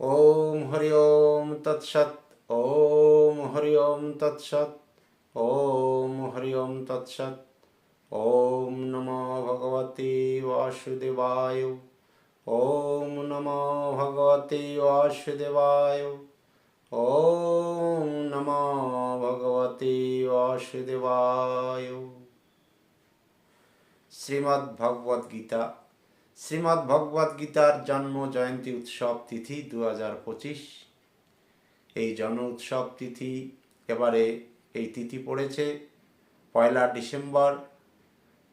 ওম হরি ওম তৎসৎ, ওম হরি ওম তৎসৎ, ওম হরি ওম তৎসৎ, ওম নমো ভগবতে বাসুদেবায়, ওম নমো ভগবতে বাসুদেবায়, ওম নমো ভগবতে বাসুদেবায়। শ্রীমদ্ ভগবদ গীতা শ্রীমদ্ ভগবদ গীতার জন্ম জয়ন্তী উৎসব তিথি দু হাজার পঁচিশ। এই জন উৎসব তিথি এবারে এই তিথি পড়েছে পয়লা ডিসেম্বর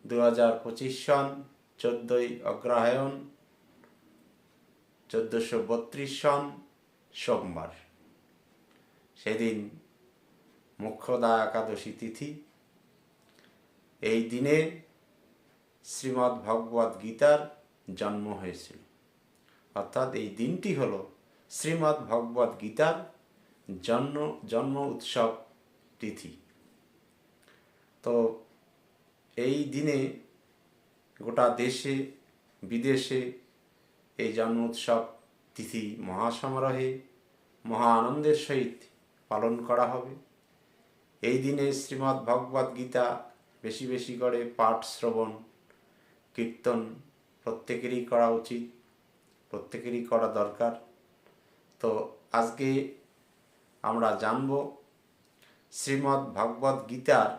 দু হাজার পঁচিশ সন, চোদ্দোই অগ্রহায়ণ, চোদ্দোশো বত্রিশ সন, সোমবার। সেদিন মুখ্যদা একাদশী তিথি। এই দিনে শ্রীমদ্ ভগবদ গীতার জন্ম হয়েছিল। অর্থাৎ এই দিনটি হল শ্রীমদ্ ভগবদ গীতার জন্ম জন্ম উৎসব তিথি। তো এই দিনে গোটা দেশে, বিদেশে এই জন্ম উৎসব তিথি মহাসমারোহে মহা আনন্দের সহিত পালন করা হবে। এই দিনে শ্রীমদ্ ভগবদ গীতা বেশি বেশি করে পাঠ, শ্রবণ, কীর্তন প্রত্যেকেরই করা উচিত, প্রত্যেকেরই করা দরকার। তো আজকে আমরা জানব শ্রীমদ্ ভগবদ গীতার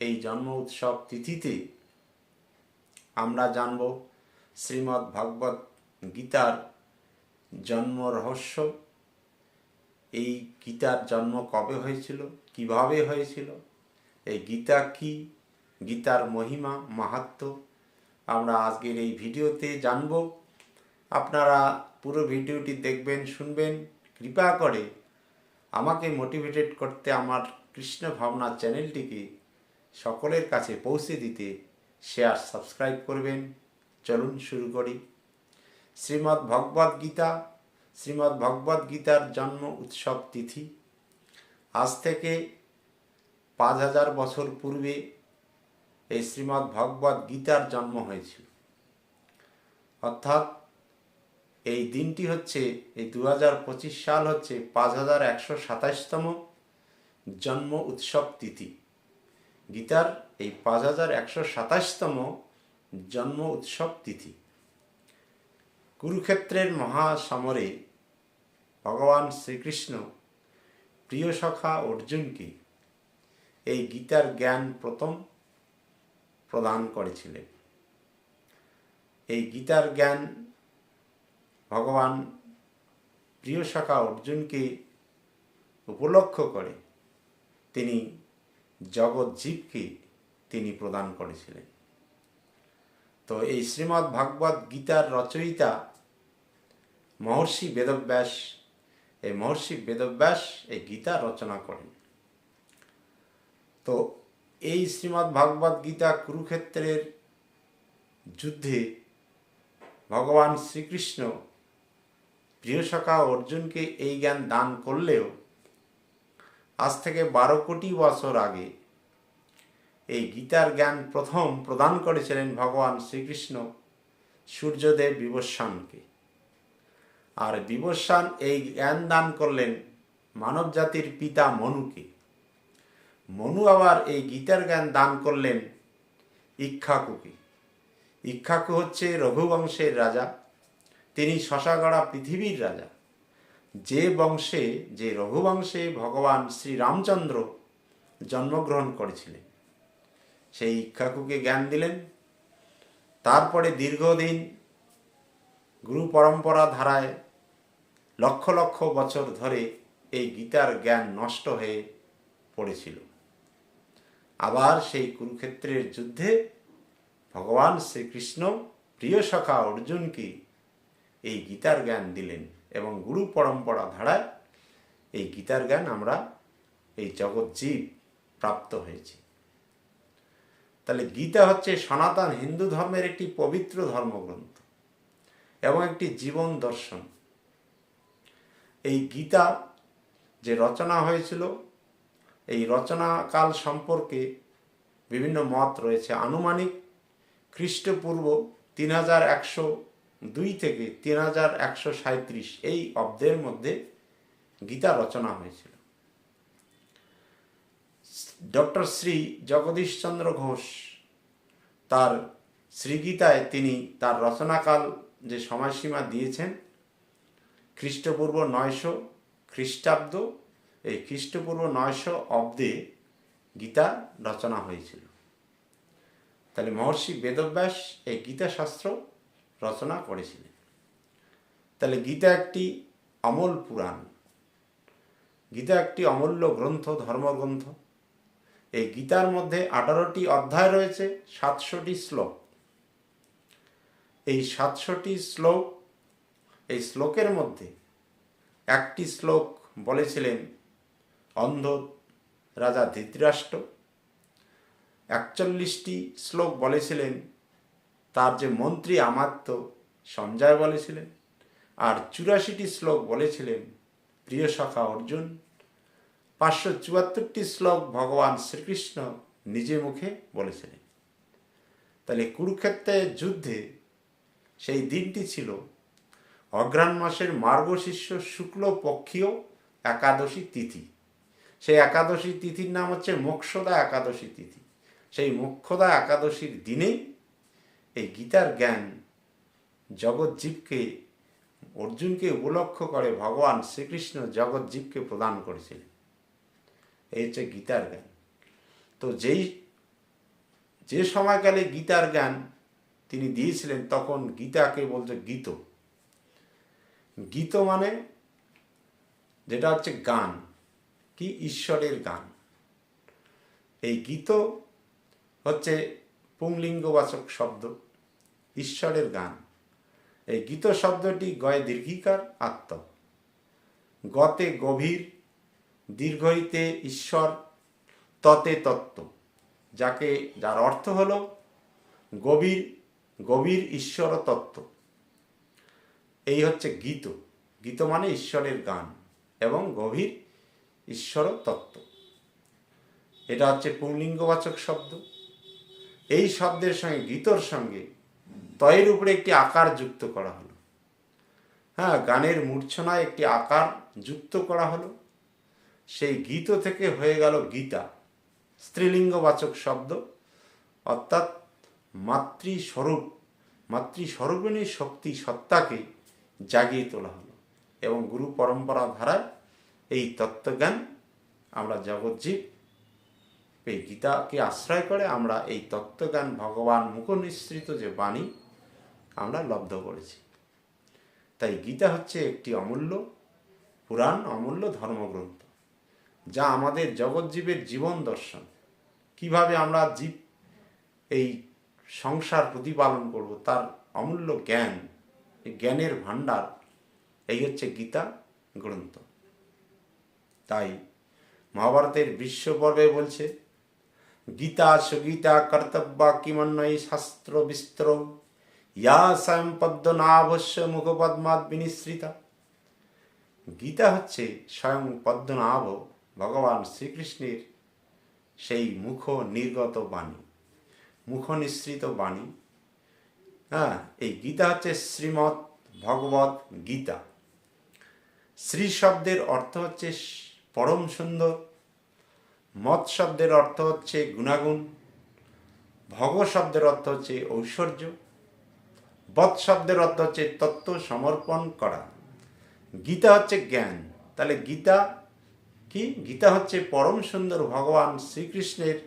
এই জন্ম উৎসব তিথিতে আমরা জানব শ্রীমদ্ ভগবদ গীতার জন্ম রহস্য। এই গীতার জন্ম কবে হয়েছিল, কীভাবে হয়েছিল, এই গীতা কি, গীতার মহিমা মাহাত্ম্য আমরা আজকের এই ভিডিওতে জানব। আপনারা পুরো ভিডিওটি দেখবেন, শুনবেন, কৃপা করে আমাকে মোটিভেটেড করতে আমার কৃষ্ণ ভাবনা চ্যানেলটিকে সকলের কাছে পৌঁছে দিতে শেয়ার সাবস্ক্রাইব করবেন। চলুন শুরু করি। শ্রীমদ্ ভগবদ গীতা, শ্রীমদ্ ভগবদ গীতার জন্ম উৎসব তিথি। আজ থেকে পাঁচ হাজার বছর পূর্বে এই শ্রীমদ্ ভগবদ গীতার জন্ম হয়েছিল। অর্থাৎ এই দিনটি হচ্ছে, এই দু হাজার পঁচিশ সাল হচ্ছে পাঁচ হাজার একশো সাতাশতম জন্ম উৎসব তিথি। গীতার এই পাঁচ হাজার একশো সাতাশতম জন্ম উৎসব তিথি। কুরুক্ষেত্রের মহাসমরে ভগবান শ্রীকৃষ্ণ প্রিয় সখা অর্জুনকে এই গীতার জ্ঞান প্রথম প্রদান করেছিলেন। এই গীতার জ্ঞান ভগবান প্রিয় সখা অর্জুনকে উপলক্ষ করে তিনি জগৎ জীবকে তিনি প্রদান করেছিলেন। তো এই শ্রীমদ্ ভাগবত গীতার রচয়িতা মহর্ষি বেদব্যাস, এই মহর্ষি বেদব্যাস এই গীতা রচনা করেন। তো এই শ্রীমদ্ ভাগবত গীতা কুরুক্ষেত্রের যুদ্ধে ভগবান শ্রীকৃষ্ণ প্রিয়সখা অর্জুনকে এই জ্ঞান দান করলেও আজ থেকে বারো কোটি বছর আগে এই গীতার জ্ঞান প্রথম প্রদান করেছিলেন ভগবান শ্রীকৃষ্ণ সূর্যদেব বিবস্বানকে। আর বিবস্বান এই জ্ঞান দান করলেন মানব জাতির পিতা মনুকে। মনু আবার এই গীতার জ্ঞান দান করলেন ইক্ষাকুকে। ইক্ষাকু হচ্ছে রঘুবংশের রাজা। তিনি শশাগড়া পৃথিবীর রাজা। যে বংশে, যে রঘুবংশে ভগবান শ্রী রামচন্দ্র জন্মগ্রহণ করেছিলেন, সেই ইক্ষাকুকে জ্ঞান দিলেন। তারপরে দীর্ঘদিন গুরু পরম্পরা ধারায় লক্ষ লক্ষ বছর ধরে এই গীতার জ্ঞান নষ্ট হয়ে পড়েছিল। আবার সেই কুরুক্ষেত্রের যুদ্ধে ভগবান শ্রীকৃষ্ণ প্রিয় সখা অর্জুনকে এই গীতার জ্ঞান দিলেন এবং গুরু পরম্পরা ধারায় এই গীতার জ্ঞান আমরা এই জগৎ জীব প্রাপ্ত হয়েছি। তাহলে গীতা হচ্ছে সনাতন হিন্দু ধর্মের একটি পবিত্র ধর্মগ্রন্থ এবং একটি জীবন দর্শন। এই গীতা যে রচনা হয়েছিল এই রচনাকাল সম্পর্কে বিভিন্ন মত রয়েছে। আনুমানিক খ্রিস্টপূর্ব তিন হাজার একশো দুই থেকে তিন হাজার একশো সাঁত্রিশ এই অব্দের মধ্যে গীতা রচনা হয়েছিল। ডক্টর শ্রী জগদীশচন্দ্র ঘোষ তার শ্রীগীতায় তিনি তার রচনাকাল যে সময়সীমা দিয়েছেন, খ্রিস্টপূর্ব নয়শো খ্রিস্টাব্দ এই খ্রিস্টপূর্ব নয়শো অব্দে গীতা রচনা হয়েছিল। তাহলে মহর্ষি বেদব্যাস এই গীতা শাস্ত্র রচনা করেছিলেন। তাহলে গীতা একটি অমল পুরাণ। গীতা একটি অমূল্য গ্রন্থ, ধর্মগ্রন্থ। এই গীতার মধ্যে আঠারোটি অধ্যায় রয়েছে সাতশোটি শ্লোক। এই সাতশোটি শ্লোক, এই শ্লোকের মধ্যে একটি শ্লোক বলেছিলেন অন্ধ রাজা ধৃতরাষ্ট্র। একচল্লিশটি শ্লোক বলেছিলেন, তার যে মন্ত্রী আমাত্য সঞ্জয় বলেছিলেন, আর চুরাশিটি শ্লোক বলেছিলেন প্রিয় সখা অর্জুন। পাঁচশো চুয়াত্তরটি শ্লোক ভগবান শ্রীকৃষ্ণ নিজে মুখে বলেছিলেন। তাহলে কুরুক্ষেত্রের যুদ্ধে সেই দিনটি ছিল। অঘ্রাণ মাসের মার্গশিষ্য শুক্ল পক্ষীয় একাদশী তিথি। সেই একাদশী তিথির নাম হচ্ছে মোক্ষদা একাদশী তিথি। সেই মোক্ষদা একাদশীর দিনেই এই গীতার জ্ঞান জগৎজীবকে, অর্জুনকে উপলক্ষ করে ভগবান শ্রীকৃষ্ণ জগৎজীবকে প্রদান করেছিলেন। এই হচ্ছে গীতার জ্ঞান। তো যেই, যে সময়কালে গীতার জ্ঞান তিনি দিয়েছিলেন, তখন গীতাকে বলছে গীত। গীত মানে যেটা হচ্ছে গান। কি ঈশ্বরের গান? এই গীত হচ্ছে পুংলিঙ্গবাচক শব্দ, ঈশ্বরের গান। এই গীত শব্দটি গয়ে দীর্ঘিকার আত্ম। গতে গভীর, দীর্ঘইতে ঈশ্বর, ততে তত্ত্ব। যাকে, যার অর্থ হল গভীর গভীর ঈশ্বর তত্ত্ব। এই হচ্ছে গীত। গীত মানে ঈশ্বরের গান এবং গভীর ঈশ্বর তত্ত্ব এটা হচ্ছে পুংলিঙ্গবাচক শব্দ। এই শব্দের সঙ্গে, গীতর সঙ্গে তয়ের উপরে একটি আকার যুক্ত করা হলো। হ্যাঁ গানের মূর্ছনায় একটি আকার যুক্ত করা হলো। সেই গীত থেকে হয়ে গেল গীতা, স্ত্রীলিঙ্গবাচক শব্দ। অর্থাৎ মাতৃস্বরূপ, মাতৃস্বরূপিণী শক্তি সত্তাকে জাগিয়ে তোলা হলো এবং গুরু পরম্পরা ধারায় এই তত্ত্বজ্ঞান আমরা জগৎজীব এই গীতাকে আশ্রয় করে আমরা এই তত্ত্বজ্ঞান ভগবান মুখনিসৃত যে বাণী, আমরা লব্ধ করেছি। তাই গীতা হচ্ছে একটি অমূল্য পুরাণ, অমূল্য ধর্মগ্রন্থ, যা আমাদের জগৎজীবের জীবন দর্শন। কীভাবে আমরা জীব এই সংসার প্রতিপালন করব, তার অমূল্য জ্ঞান জ্ঞানের ভাণ্ডার, এই হচ্ছে গীতা গ্রন্থ। তাই মহাভারতের বিশ্ব পর্বে বলছে, গীতা সুগীতা কর্তব্যা কিমন্বয়ী শাস্ত্র বিস্ত্র, ইয়া স্বয়ং পদ্মনাভস্য মুখপদ্মাৎ বিনিশ্রিতা গীতা হচ্ছে স্বয়ং পদ্মনাভ ভগবান শ্রীকৃষ্ণের সেই মুখ নির্গত বাণী মুখ নিঃসৃত বাণী। হ্যাঁ এই গীতা হচ্ছে শ্রীমৎ ভগবত গীতা। শ্রী শব্দের অর্থ হচ্ছে পরম সুন্দর। মত শব্দের অর্থ হচ্ছে গুণাগুণ। ভগ শব্দের অর্থ হচ্ছে ঐশ্বর্য। বৎ শব্দের অর্থ হচ্ছে তত্ত্ব সমর্পণ করা। গীতা হচ্ছে জ্ঞান। তাহলে গীতা কি? গীতা হচ্ছে পরম সুন্দর ভগবান শ্রীকৃষ্ণের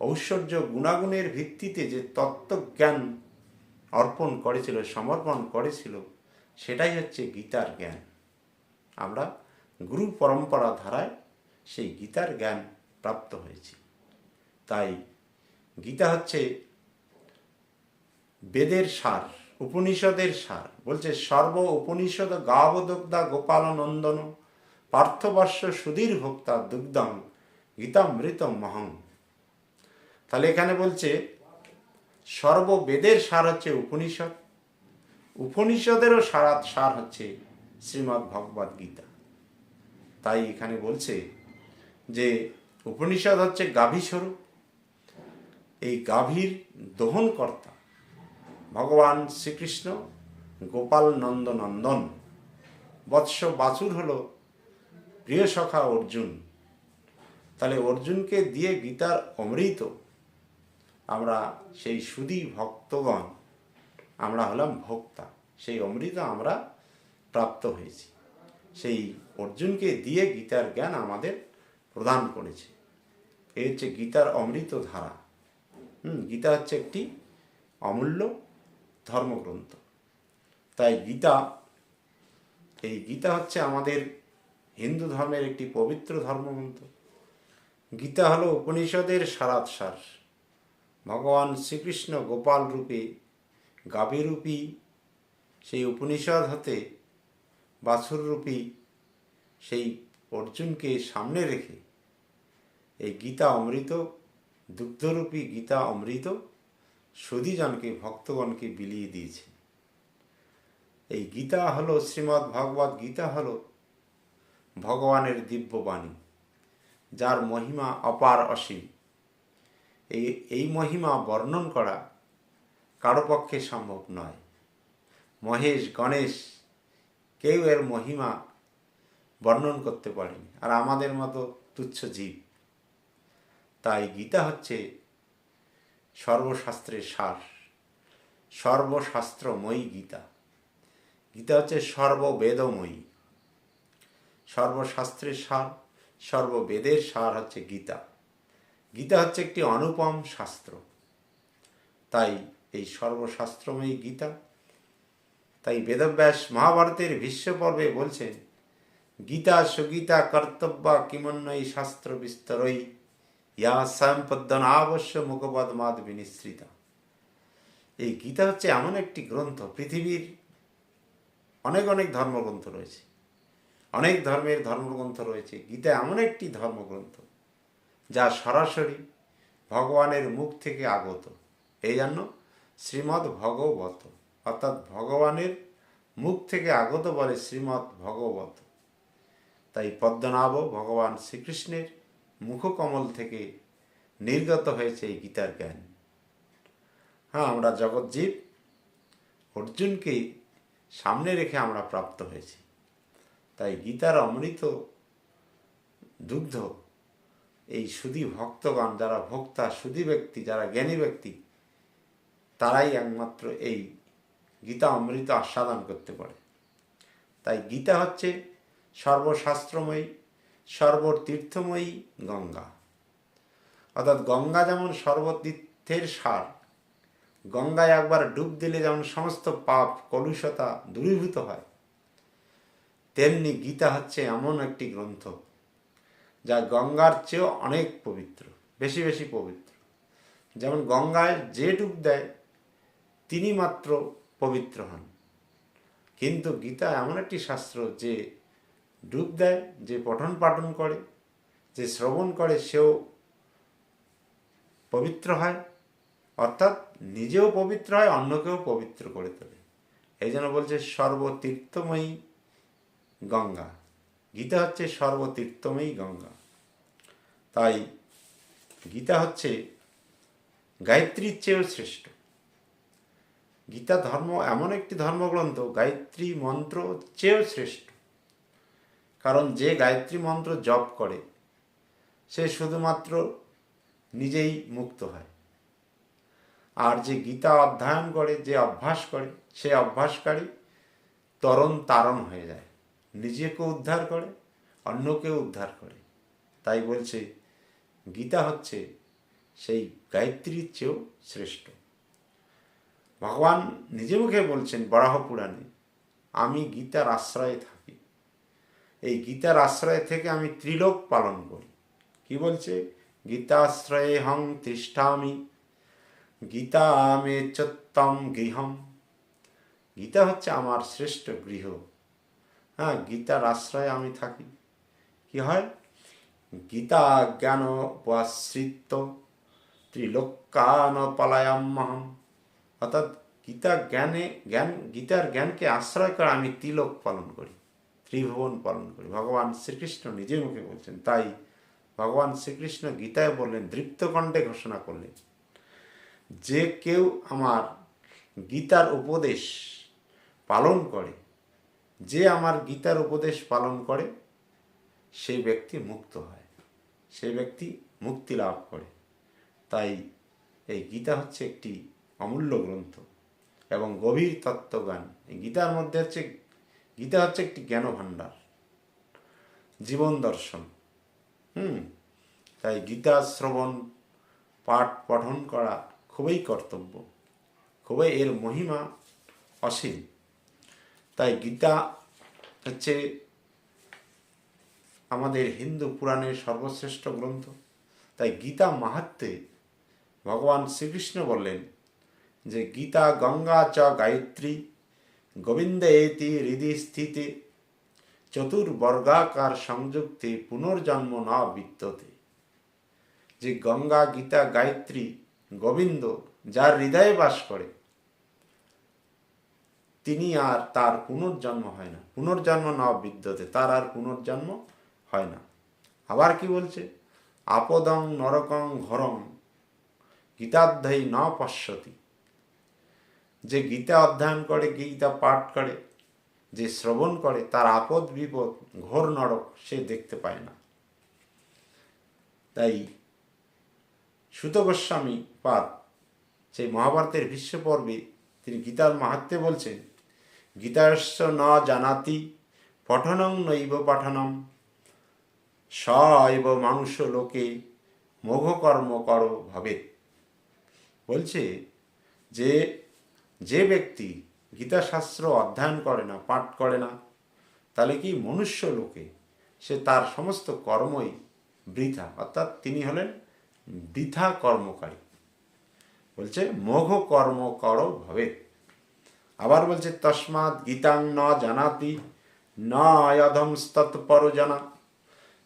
ঐশ্বর্য গুণাগুণের ভিত্তিতে যে তত্ত্বজ্ঞান অর্পণ করেছিল, সমর্পণ করেছিল, সেটাই হচ্ছে গীতার জ্ঞান। আমরা গুরু পরম্পরা ধারায় সেই গীতার জ্ঞান প্রাপ্ত হয়েছি। তাই গীতা হচ্ছে বেদের সার, উপনিষদের সার। বলছে, সর্ব উপনিষদ গাবদগ্ধা গোপাল নন্দন, পার্থবর্ষ সুধীর ভোক্তা দুগ্ধম গীতামৃত মহং। তাহলে এখানে বলছে সর্ববেদের সার হচ্ছে উপনিষদ, উপনিষদেরও সারা সার হচ্ছে শ্রীমদ্ ভগবদ গীতা। তাই এখানে বলছে যে উপনিষদ হচ্ছে গাভী স্বরূপ। এই গাভীর দহনকর্তা ভগবান শ্রীকৃষ্ণ গোপাল নন্দনন্দন। বৎস বাছুর হল প্রিয় সখা অর্জুন। তাহলে অর্জুনকে দিয়ে গীতার অমৃত। আমরা সেই সুদী ভক্তগণ, আমরা হলাম ভোক্তা। সেই অমৃত আমরা প্রাপ্ত হয়েছি। সেই অর্জুনকে দিয়ে গীতার জ্ঞান আমাদের প্রদান করেছে। এই হচ্ছে গীতার অমৃত ধারা। হুম, গীতা হচ্ছে একটি অমূল্য ধর্মগ্রন্থ। তাই গীতা, এই গীতা হচ্ছে আমাদের হিন্দু ধর্মের একটি পবিত্র ধর্মগ্রন্থ। গীতা হলো উপনিষদের সারাৎসার। ভগবান শ্রীকৃষ্ণ গোপাল রূপে গাভীরূপী সেই উপনিষদ হতে বাছুররূপী সেই অর্জুনকে সামনে রেখে এই গীতা অমৃত, দুগ্ধরূপী গীতা অমৃত সুদীজনকে ভক্তগণকে বিলিয়ে দিয়েছে। এই গীতা হলো, শ্রীমদ্ ভগবত গীতা হলো ভগবানের দিব্যবাণী, যার মহিমা অপার অসীম। এই এই মহিমা বর্ণন করা কারও পক্ষে সম্ভব নয়। মহেশ, গণেশ কেউ এর মহিমা বর্ণন করতে পারেনি। আর আমাদের মতো তুচ্ছ জীব। তাই গীতা হচ্ছে সর্বশাস্ত্রের সার। সর্বশাস্ত্রময়ী গীতা। গীতা হচ্ছে সর্ববেদময়ী। সর্বশাস্ত্রের সার, সর্ববেদের সার হচ্ছে গীতা। গীতা হচ্ছে একটি অনুপম শাস্ত্র। তাই এই সর্বশাস্ত্রময়ী গীতা তাই বেদব্যাস মহাভারতের ভীষ্ম পর্বে বলছেন গীতা সুগীতা কর্তব্য কিমন্বয়ী শাস্ত্র বিস্তরই ইয়া স্বয়ং আবশ্য মুখপদ মাদ বিনিশ্রিতা। এই গীতা হচ্ছে এমন একটি গ্রন্থ, পৃথিবীর অনেক অনেক ধর্মগ্রন্থ রয়েছে। অনেক ধর্মের ধর্মগ্রন্থ রয়েছে। গীতা এমন একটি ধর্মগ্রন্থ, যা সরাসরি ভগবানের মুখ থেকে আগত। এই জন্য শ্রীমৎ ভগবত অর্থাৎ ভগবানের মুখ থেকে আগত বলে শ্রীমৎ ভগবত। তাই পদ্মনাভ ভগবান শ্রীকৃষ্ণের মুখকমল থেকে নির্গত হয়েছে এই গীতার জ্ঞান। হ্যাঁ আমরা জগৎজীব, অর্জুনকে সামনে রেখে আমরা প্রাপ্ত হয়েছি। তাই গীতার অমৃত দুগ্ধ, এই সুদী ভক্তগণ যারা ভোক্তা সুদী ব্যক্তি, যারা জ্ঞানী ব্যক্তি, তারাই একমাত্র এই গীতা অমৃত আস্বাদন করতে পারে। তাই গীতা হচ্ছে সর্বশাস্ত্রময়ী, সর্বতীর্থময়ী গঙ্গা। অর্থাৎ গঙ্গা যেমন সর্বতীর্থের সার, গঙ্গায় একবার ডুব দিলে যেমন সমস্ত পাপ, কলুষতা দূরীভূত হয়, তেমনি গীতা হচ্ছে এমন একটি গ্রন্থ যা গঙ্গার চেয়েও অনেক পবিত্র, বেশি বেশি পবিত্র। যেমন গঙ্গায় যে ডুব দেয়, তিনি মাত্র পবিত্র হন। কিন্তু গীতা এমন একটি শাস্ত্র যে ডুব দেয়, যে পঠন পাঠন করে, যে শ্রবণ করে, সেও পবিত্র হয়। অর্থাৎ নিজেও পবিত্র হয়, অন্যকেও পবিত্র করে তোলে। এই জন্য বলছে, সর্বতীর্থময়ী গঙ্গা। গীতা হচ্ছে সর্বতীর্থময়ী গঙ্গা। তাই গীতা হচ্ছে গায়ত্রীর চেয়েও শ্রেষ্ঠ। গীতা ধর্ম এমন একটি ধর্মগ্রন্থ, গায়ত্রী মন্ত্র চেয়েও শ্রেষ্ঠ। কারণ যে গায়ত্রী মন্ত্র জপ করে, সে শুধুমাত্র নিজেই মুক্ত হয়। আর যে গীতা অধ্যয়ন করে, যে অভ্যাস করে, সে অভ্যাসকারী তরণ তারণ হয়ে যায়। নিজেকে উদ্ধার করে, অন্যকেও উদ্ধার করে। তাই বলছে, গীতা হচ্ছে সেই গায়ত্রীর চেয়েও শ্রেষ্ঠ। ভগবান নিজে মুখে বলছেন, বরাহ পুরাণে, আমি গীতার আশ্রয়ে থাকি। এই গীতার আশ্রয় থেকে আমি ত্রিলোক পালন করি। কি বলছে? গীতাশ্রয়ে হং তিষ্ঠামি গীতা মে চত্তম গৃহম। গীতা হচ্ছে আমার শ্রেষ্ঠ গৃহ। হ্যাঁ গীতার আশ্রয়ে আমি থাকি। কি হয়? গীতা জ্ঞান উপাশ্রিত ত্রিলোকান পলায়াম্মহম অর্থাৎ গীতা জ্ঞানে, জ্ঞান, গীতার জ্ঞানকে আশ্রয় করে আমি তিলক পালন করি, ত্রিভুবন পালন করি। ভগবান শ্রীকৃষ্ণ নিজে মুখে বলছেন, তাই ভগবান শ্রীকৃষ্ণ গীতায় বললেন, দৃপ্তকণ্ঠে ঘোষণা করলেন, যে কেউ আমার গীতার উপদেশ পালন করে, যে আমার গীতার উপদেশ পালন করে সেই ব্যক্তি মুক্ত হয় সেই ব্যক্তি মুক্তি লাভ করে। তাই এই গীতা হচ্ছে একটি অমূল্য গ্রন্থ এবং গভীর তত্ত্বজ্ঞান। এই গীতার মধ্যে হচ্ছে, গীতা হচ্ছে একটি জ্ঞান ভাণ্ডার জীবন দর্শন। হুম? তাই গীতা শ্রবণ, পাঠ, পঠন করা খুবই কর্তব্য, খুবই এর মহিমা অসীম। তাই গীতা হচ্ছে আমাদের হিন্দু পুরাণের সর্বশ্রেষ্ঠ গ্রন্থ। তাই গীতা মাহাত্মে ভগবান শ্রীকৃষ্ণ বললেন যে গীতা, গঙ্গা, চ, গায়ত্রী গোবিন্দ এতি হৃদি স্থিতে, চতুর্বর্গাকার সংযুক্তি, পুনর্জন্ম না বিদ্যতে। যে গঙ্গা, গীতা, গায়ত্রী, গোবিন্দ, যার হৃদয়ে বাস করে, তিনি আর তার পুনর্জন্ম হয় না। পুনর্জন্ম না বিদ্যতে, তার আর পুনর্জন্ম হয় না। আবার কি বলছে? আপদং নরকং ঘরং, গীতাধ্যায়ী ন পশ্যতি। যে গীতা অধ্যয়ন করে, গীতা পাঠ করে, যে শ্রবণ করে, তার আপদ বিপদ, ঘোর নরক সে দেখতে পায় না। তাই সুত গোস্বামী পাদ, সেই মহাভারতের ভীষ্ম পর্বে তিনি গীতার মাহাত্মে বলছেন গীতার্স ন জানাতি পঠনং নৈব পাঠনম। স এব মানুষ লোকে মোঘকর্ম কর ভাবে। বলছে যে যে ব্যক্তি গীতাশাস্ত্র অধ্যয়ন করে না, পাঠ করে না, তাহলে কি মনুষ্য লোকে সে তার সমস্ত কর্মই বৃথা? অর্থাৎ তিনি হলেন বৃথা কর্মকারী। বলছে, মোঘ কর্ম কর ভবে আবার বলছে, তস্মাৎ গীতাং ন জানাতি, ন জানা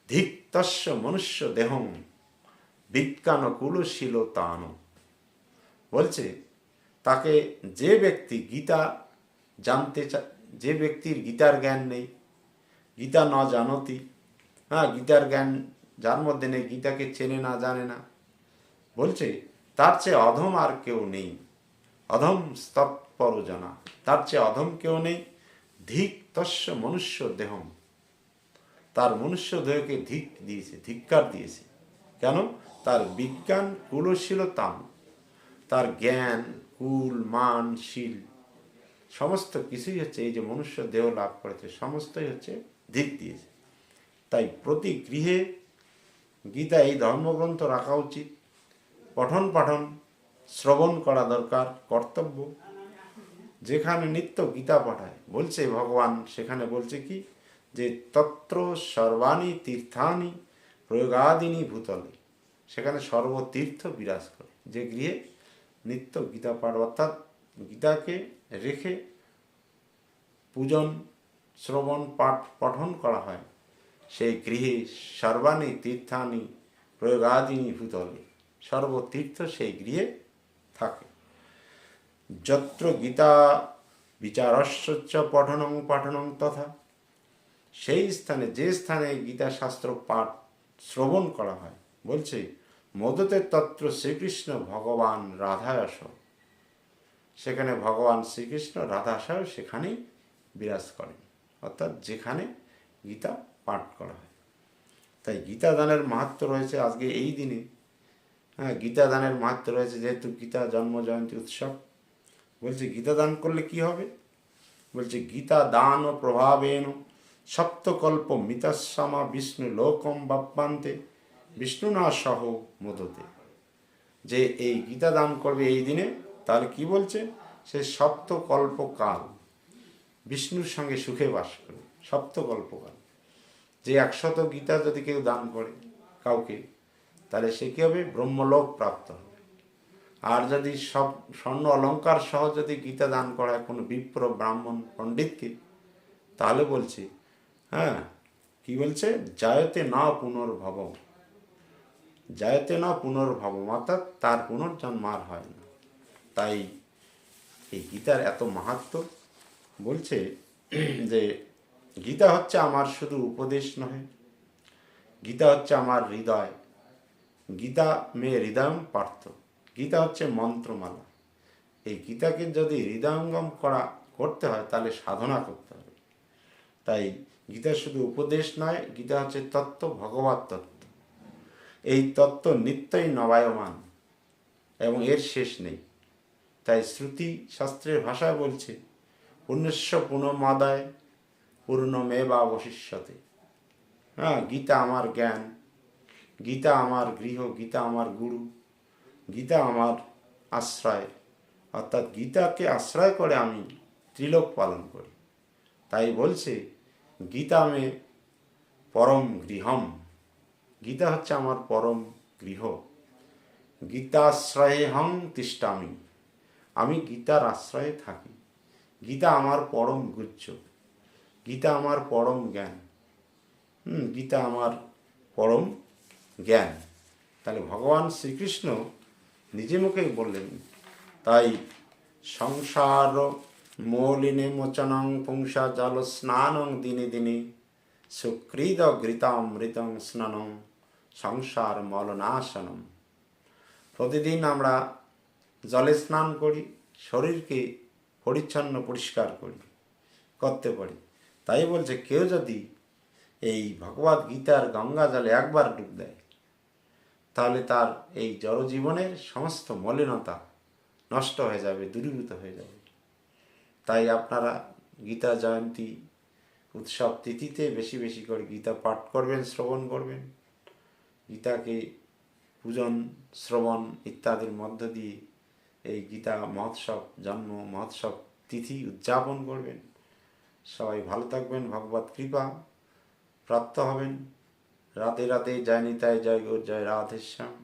ধিক্তস্য মনুষ্য দেহং বিজ্ঞান কুলশীল তান বলছে তাকে যে ব্যক্তি গীতা জানতে চা, যে ব্যক্তির গীতার জ্ঞান নেই, গীতা ন জানতি হ্যাঁ গীতার জ্ঞান যার মধ্যে নেই, গীতাকে চেনে না, জানে না, বলছে, তার চেয়ে অধম আর কেউ নেই, অধম স্তৎপর জানা তার চেয়ে অধম কেউ নেই, ধিক তস্য মনুষ্য দেহম, তার মনুষ্য দেহকে ধিক দিয়েছে, ধিক্কার দিয়েছে, কেন? তার বিজ্ঞান কুলশীল তাম তার জ্ঞান কুল মান শীল সমস্ত কিছুই হচ্ছে এই যে মনুষ্য দেহ লাভ করেছে, সমস্তই হচ্ছে ধিক দিয়েছে। তাই প্রতি গৃহে গীতা এই ধর্মগ্রন্থ রাখা উচিত। পঠন পাঠন, শ্রবণ করা দরকার, কর্তব্য। যেখানে নিত্য গীতা পাঠায়, বলছে ভগবান, সেখানে বলছে কি? যে তত্র সর্বাণী তীর্থানি প্রয়োগাদিনী ভূতলে। সেখানে সর্বতীর্থ বিরাজ করে। যে গৃহে নিত্য গীতা পাঠ, অর্থাৎ গীতাকে রেখে পূজন, শ্রবণ, পাঠ, পঠন করা হয়। সেই গৃহে সর্বাণী তীর্থানি প্রয়োগাদিনী ভূতলে সর্বতীর্থ সেই গৃহে থাকে। যত্র গীতা বিচারস্য পঠনং পাঠনং তথা সেই স্থানে, যে স্থানে গীতা শাস্ত্র পাঠ, শ্রবণ করা হয়, বলছে মদতে তত্র শ্রীকৃষ্ণ ভগবান রাধায়স সেখানে ভগবান শ্রীকৃষ্ণ রাধাশয় সেখানেই বিরাজ করেন। অর্থাৎ যেখানে গীতা পাঠ করা হয়। তাই গীতা দানের মাহাত্ম রয়েছে আজকে এই দিনে। হ্যাঁ গীতা দানের মাহাত্ম রয়েছে যেহেতু গীতা জন্ম জয়ন্তী উৎসব। বলছে গীতা দান করলে কি হবে? বলছে গীতা দান ও প্রভাবেন সপ্তকল্প মিতাশ্যামা বিষ্ণু লোকম বাপ্পান্তে। বিষ্ণু না সহ মোদতে। যে এই গীতা দান করবে এই দিনে তাহলে কি বলছে? সে সপ্তকল্প কাল বিষ্ণুর সঙ্গে সুখে বাস করবে সপ্তকল্পকাল। যে একশত গীতা যদি কেউ দান করে কাউকে, তাহলে সে কী হবে? ব্রহ্মলোক প্রাপ্ত হবে। আর যদি সব স্বর্ণ অলঙ্কার সহ যদি গীতা দান করা কোনো বিপ্র ব্রাহ্মণ পণ্ডিতকে, তাহলে বলছে হ্যাঁ কি বলছে? জায়তে না পুনর্ভব জায়তে না পুনর্ভব, অর্থাৎ তার পুনর্জন্ম আর হয় না। তাই এই গীতার এত মাহাত্ম বলছে যে গীতা হচ্ছে আমার শুধু উপদেশ নয় গীতা হচ্ছে আমার হৃদয়, গীতা মেয়ে হৃদয়ম পার্থ, গীতা হচ্ছে মন্ত্রমালা। এই গীতাকে যদি হৃদয়ঙ্গম করা, করতে হয়, তাহলে সাধনা করতে হবে। তাই গীতা শুধু উপদেশ নয়, গীতা হচ্ছে তত্ত্ব, ভগবত তত্ত্ব। এই তত্ত্ব নিত্যই নবায়মান এবং এর শেষ নেই। তাই শ্রুতি শাস্ত্রের ভাষায় বলছে, পুণ্যস্য পুনমাদায় পূর্ণমেবা অবশিষ্যতে। হ্যাঁ গীতা আমার জ্ঞান, গীতা আমার গৃহ, গীতা আমার গুরু, গীতা আমার আশ্রয়। অর্থাৎ গীতাকে আশ্রয় করে আমি ত্রিলোক পালন করি। তাই বলছে গীতা মে পরম গৃহম। গীতা হচ্ছে আমার পরম গৃহ। গীতাশ্রয়ে হং তিষ্ঠামি আমি গীতার আশ্রয়ে থাকি। গীতা আমার পরম গুচ্ছ গীতা আমার পরম জ্ঞান। হুম, গীতা আমার পরম জ্ঞান। তাহলে ভগবান শ্রীকৃষ্ণ নিজে মুখেই বললেন তাই সংসার মৌলিনে মোচনং পুংসা জল স্নানং দিনে দিনে সুকৃত ঘৃতামৃতং স্নানং সংসার মলনাশনম। প্রতিদিন আমরা জলে স্নান করি, শরীরকে পরিচ্ছন্ন পরিষ্কার করি, করতে পারি। তাই বলছে, কেউ যদি এই ভগবদ গীতার গঙ্গা জলে একবার ডুব দেয়, তাহলে তার এই জড়জীবনের সমস্ত মলিনতা নষ্ট হয়ে যাবে, দূরীভূত হয়ে যাবে। তাই আপনারা গীতা জয়ন্তী উৎসব তিথিতে বেশি বেশি করে গীতা পাঠ করবেন, শ্রবণ করবেন। গীতাকে পূজন, শ্রবণ ইত্যাদির মধ্য দিয়ে এই গীতা মহোৎসব, জন্ম মহোৎসব তিথি উদযাপন করবেন। সবাই ভালো থাকবেন, ভগবত কৃপা প্রাপ্ত হবেন। রাতে রাতে জয় নিতায় জয় গো, জয় রাধেশ্যাম